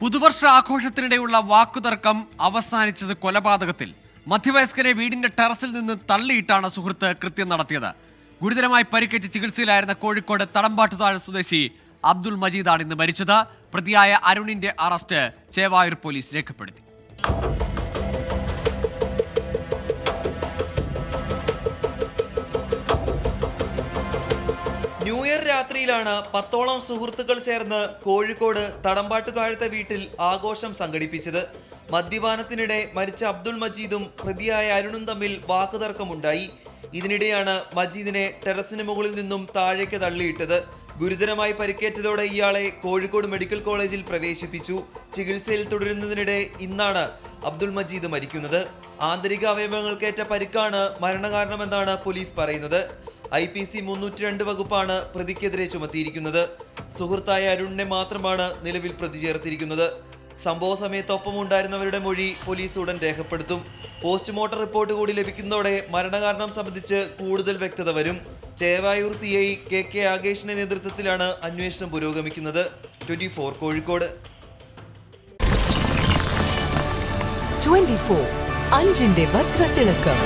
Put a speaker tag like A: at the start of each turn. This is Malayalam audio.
A: പുതുവർഷ ആഘോഷത്തിനിടെയുള്ള വാക്കുതർക്കം അവസാനിച്ചത് കൊലപാതകത്തിൽ. മധ്യവയസ്കരെ വീടിന്റെ ടെറസിൽ നിന്ന് തള്ളിയിട്ടാണ് സുഹൃത്ത് കൃത്യം നടത്തിയത്. ഗുരുതരമായി പരിക്കേറ്റ് ചികിത്സയിലായിരുന്ന കോഴിക്കോട് തടമ്പാട്ടുതാഴ സ്വദേശി അബ്ദുൾ മജീദാണ് ഇന്ന് മരിച്ചത്. പ്രതിയായ അരുണിന്റെ അറസ്റ്റ് ചേവായൂർ പോലീസ് രേഖപ്പെടുത്തി.
B: ന്യൂ ഇയർ രാത്രിയിലാണ് പത്തോളം സുഹൃത്തുക്കൾ ചേർന്ന് കോഴിക്കോട് തടമ്പാട്ട് താഴത്തെ വീട്ടിൽ ആഘോഷം സംഘടിപ്പിച്ചത്. മദ്യപാനത്തിനിടെ മരിച്ച അബ്ദുൾ മജീദും പ്രതിയായ അരുണും തമ്മിൽ വാക്കുതർക്കമുണ്ടായി. ഇതിനിടെയാണ് മജീദിനെ ടെറസിന് മുകളിൽ നിന്നും താഴേക്ക് തള്ളിയിട്ടത്. ഗുരുതരമായി പരിക്കേറ്റതോടെ ഇയാളെ കോഴിക്കോട് മെഡിക്കൽ കോളേജിൽ പ്രവേശിപ്പിച്ചു. ചികിത്സയിൽ തുടരുന്നതിനിടെ ഇന്നാണ് അബ്ദുൾ മജീദ് മരിക്കുന്നത്. ആന്തരിക അവയവങ്ങൾക്കേറ്റ പരിക്കാണ് മരണകാരണമെന്നാണ് പോലീസ് പറയുന്നത്. ഐ പി സി മുന്നൂറ്റി രണ്ട് വകുപ്പാണ് പ്രതിക്കെതിരെ ചുമത്തിയിരിക്കുന്നത്. സുഹൃത്തായ അരുണിനെ മാത്രമാണ് നിലവിൽ പ്രതി ചേർത്തിരിക്കുന്നത്. സംഭവ സമയത്തൊപ്പമുണ്ടായിരുന്നവരുടെ മൊഴി പോലീസ് ഉടൻ രേഖപ്പെടുത്തും. പോസ്റ്റ്മോർട്ടം റിപ്പോർട്ട് കൂടി ലഭിക്കുന്നതോടെ മരണകാരണം സംബന്ധിച്ച് കൂടുതൽ വ്യക്തത വരും. Chevayur C I K K ആകേഷിന്റെ നേതൃത്വത്തിലാണ് അന്വേഷണം പുരോഗമിക്കുന്നത്. Twenty four Kozhikode.
C: 24 അഞ്ചിന്റെ വജ്രത്തിളക്കം.